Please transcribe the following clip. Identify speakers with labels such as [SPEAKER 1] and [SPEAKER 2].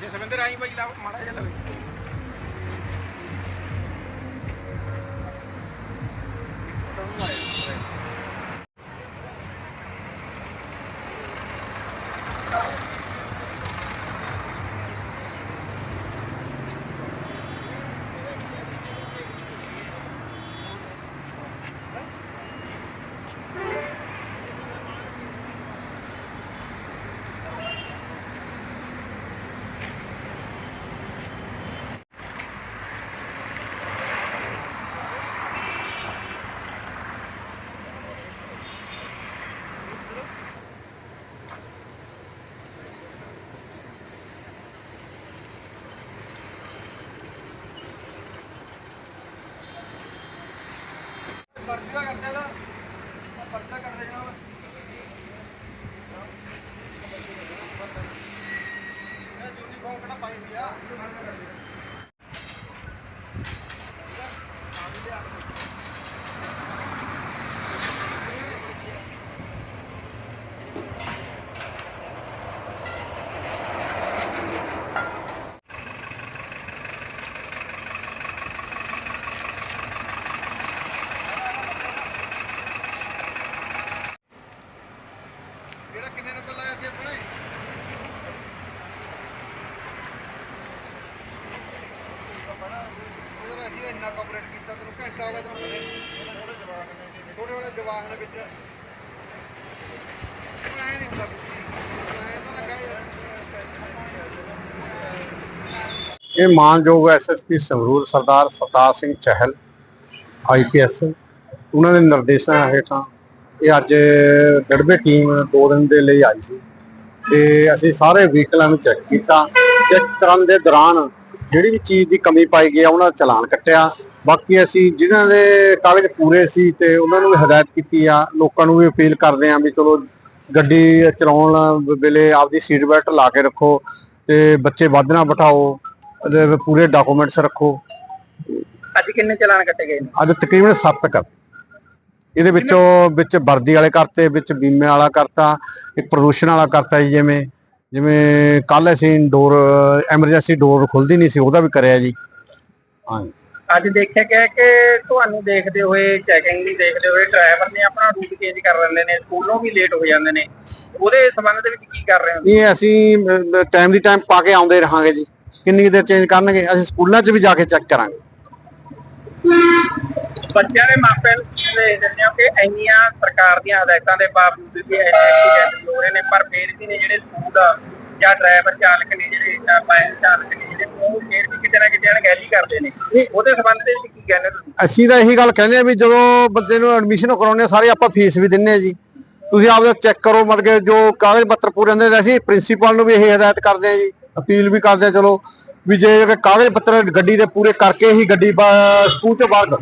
[SPEAKER 1] ਜੇ ਸਵਿੰਦਰ ਆਈ ਬਾਈ ਲਾ ਮਾੜਾ ਜਿਹਾ ਲਵੇ। ਪਰਚਾ ਕਰਦੇ ਦਾ ਪਰਚਾ ਕਰਦੇ ਜਨਾਬ ਇਹ ਯੂਨੀਫਾਰਮ ਕਿਹੜਾ ਪਾਈ ਹੋਈ ਆ? ਕਿਹੜਾ ਕਿੰਨੇ ਨੰਬਰ ਲਾਇਆ ਸੀ ਆਪਣੇ ਉਹਦੇ ਨਾਲ ਅਸੀਂ ਇੰਨਾ ਕੋਆਪਰੇਟ ਕੀਤਾ ਤੈਨੂੰ ਘੰਟਾ ਹੋ ਗਿਆ ਤੈਨੂੰ ਪਤਾ ਨਹੀਂ ਥੋੜੇ ਥੋੜੇ ਜਵਾਨ ਦੇ ਵਿੱਚ ਐ ਨਹੀਂ ਹੁੰਦਾ ਐ ਤਾਂ ਲੱਗਾ ਯਾਰ
[SPEAKER 2] ਇਹ ਮਾਨਯੋਗ ਐਸਐਸਪੀ ਸੰਗਰੂਰ ਸਰਦਾਰ ਸਰਦਾਰ ਸਿੰਘ ਚਹਿਲ ਆਈਪੀਐਸ ਉਹਨਾਂ ਦੇ ਨਿਰਦੇਸ਼ਾਂ ਹੇਠਾਂ ਇਹ ਅੱਜ ਗੜਬੇ ਟੀਮ ਦੋ ਦਿਨ ਦੇ ਲਈ ਆਈ ਸੀ। ਤੇ ਅਸੀਂ ਸਾਰੇ ਵਹੀਕਲਾਂ ਨੂੰ ਚੈੱਕ ਕੀਤਾ। ਚੈੱਕ ਕਰਨ ਦੇ ਦੌਰਾਨ ਜਿਹੜੀ ਵੀ ਚੀਜ਼ ਦੀ ਕਮੀ ਪਾਈ ਗਈ ਆ ਉਹਨਾਂ ਦਾ ਚਲਾਨ ਕੱਟਿਆ। ਬਾਕੀ ਅਸੀਂ ਜਿਨ੍ਹਾਂ ਦੇ ਕਾਗਜ਼ ਪੂਰੇ ਸੀ ਤੇ ਉਹਨਾਂ ਨੂੰ ਵੀ ਹਦਾਇਤ ਕੀਤੀ ਆ ਲੋਕਾਂ ਨੂੰ ਵੀ ਅਪੀਲ ਕਰਦੇ ਆ ਵੀ ਚਲੋ ਗੱਡੀ ਚਲਾਉਣ ਵੇਲੇ ਆਪਦੀ ਸੀਟ ਬੈਲਟ ਲਾ ਕੇ ਰੱਖੋ ਤੇ ਬੱਚੇ ਵੱਧ ਨਾ ਬਿਠਾਓ ਵਿੱਚ ਪੂਰੇ ਡਾਕੂਮੈਂਟਸ ਰੱਖੋ।
[SPEAKER 1] ਅੱਜ ਕਿੰਨੇ ਚਲਾਨ ਕੱਟੇ ਗਏ ਨੇ?
[SPEAKER 2] ਅੱਜ ਤਕਰੀਬਨ 7 ਕਰ ਇਹਦੇ ਵਿੱਚੋਂ ਵਿੱਚ ਵਰਦੀ ਵਾਲੇ ਕਰਤੇ ਵਿੱਚ ਬੀਮੇ ਵਾਲਾ ਕਰਤਾ ਇੱਕ ਪ੍ਰਦੂਸ਼ਣ ਵਾਲਾ ਕਰਤਾ ਜੀ ਜਿਵੇਂ ਜਿਵੇਂ ਕੱਲ ਅਸੀਂ ਡੋਰ ਐਮਰਜੈਂਸੀ ਡੋਰ ਖੁੱਲਦੀ ਨਹੀਂ ਸੀ ਉਹਦਾ ਵੀ ਕਰਿਆ ਜੀ। ਹਾਂਜੀ।
[SPEAKER 1] ਅੱਜ ਦੇਖਿਆ ਗਿਆ ਕਿ ਤੁਹਾਨੂੰ ਦੇਖਦੇ ਹੋਏ ਚੈਕਿੰਗ ਵੀ ਦੇਖਦੇ ਹੋਏ ਡਰਾਈਵਰ ਨੇ ਆਪਣਾ ਰੂਟ ਚੇਂਜ ਕਰ ਲੈਂਦੇ ਨੇ ਸਕੂਲੋਂ ਵੀ ਲੇਟ ਹੋ ਜਾਂਦੇ ਨੇ। ਉਹਦੇ ਸੰਬੰਧ ਦੇ ਵਿੱਚ ਕੀ ਕਰ ਰਹੇ ਹੋ
[SPEAKER 2] ਇਹ ਅਸੀਂ ਟਾਈਮ ਦੀ ਟਾਈਮ ਪਾ ਕੇ ਆਉਂਦੇ ਰਹਾਂਗੇ ਜੀ। ਕਿੰਨੀ ਦੇਰ ਚੇਂਜ ਕਰਨਗੇ ਅਸੀਂ ਸਕੂਲਾਂ 'ਚ ਵੀ ਜਾ ਕੇ ਚੈੱਕ ਕਰਾਂਗੇ।
[SPEAKER 1] ਬੱਚਿਆਂ ਦੇ ਮਾਪਿਆਂ ਨੂੰ ਦੇਖ ਦਿੰਦੇ ਹੋ ਕਿ ਇੰਨੀਆਂ ਸਰਕਾਰ ਦੀਆਂ ਹਦਾਇਤਾਂ ਦੇ ਬਾਵਜੂਦ ਵੀ ਐਕਸੀਡੈਂਟ ਹੋ ਰਹੇ ਨੇ ਪਰ ਫਿਰ ਵੀ ਨੇ ਜਿਹੜੇ ਸਕੂਲ ਜਾਂ ਡਰਾਈਵਰ ਚਾਲਕ ਨੇ ਜਿਹੜੇ ਬਾਈਕ ਚਾਲਕ ਨੇ ਜਿਹੜੇ ਉਹ ਫਿਰ ਵੀ ਕਿਤੇ ਨਾ ਕਿਤੇ ਅਣਗਹਿਲੀ ਕਰਦੇ ਨੇ। ਉਹਦੇ ਸੰਬੰਧ ਦੇ ਵਿੱਚ ਕੀ ਕਹਿੰਦੇ ਤੁਸੀਂ?
[SPEAKER 2] ਅਸੀਂ ਤਾਂ ਇਹੀ ਗੱਲ ਕਹਿੰਦੇ ਆ ਵੀ ਜਦੋਂ ਬੰਦੇ ਨੂੰ ਐਡਮਿਸ਼ਨ ਕਰਾਉਂਦੇ ਆ ਸਾਰੇ ਆਪਾਂ ਫੀਸ ਵੀ ਦਿੰਨੇ ਆ ਜੀ। ਤੁਸੀਂ ਆਪਦਾ ਚੈੱਕ ਕਰੋ ਮਤਲਬ ਕਿ ਜੋ ਕਾਗਜ਼ ਪੱਤਰ ਪੂਰੇ ਹੁੰਦੇ ਨੇ ਅਸੀਂ ਪ੍ਰਿੰਸੀਪਲ ਨੂੰ ਵੀ ਇਹ ਹਦਾਇਤ ਕਰਦੇ ਆ ਜੀ ਅਪੀਲ ਵੀ ਕਰਦੇ ਆ ਚਲੋ ਵੀ ਜੇ ਕਾਗਜ਼ ਪੱਤਰ ਗੱਡੀ ਦੇ ਪੂਰੇ ਕਰਕੇ ਹੀ ਗੱਡੀ ਸਕੂਲ ਤੋਂ ਬਾਹਰ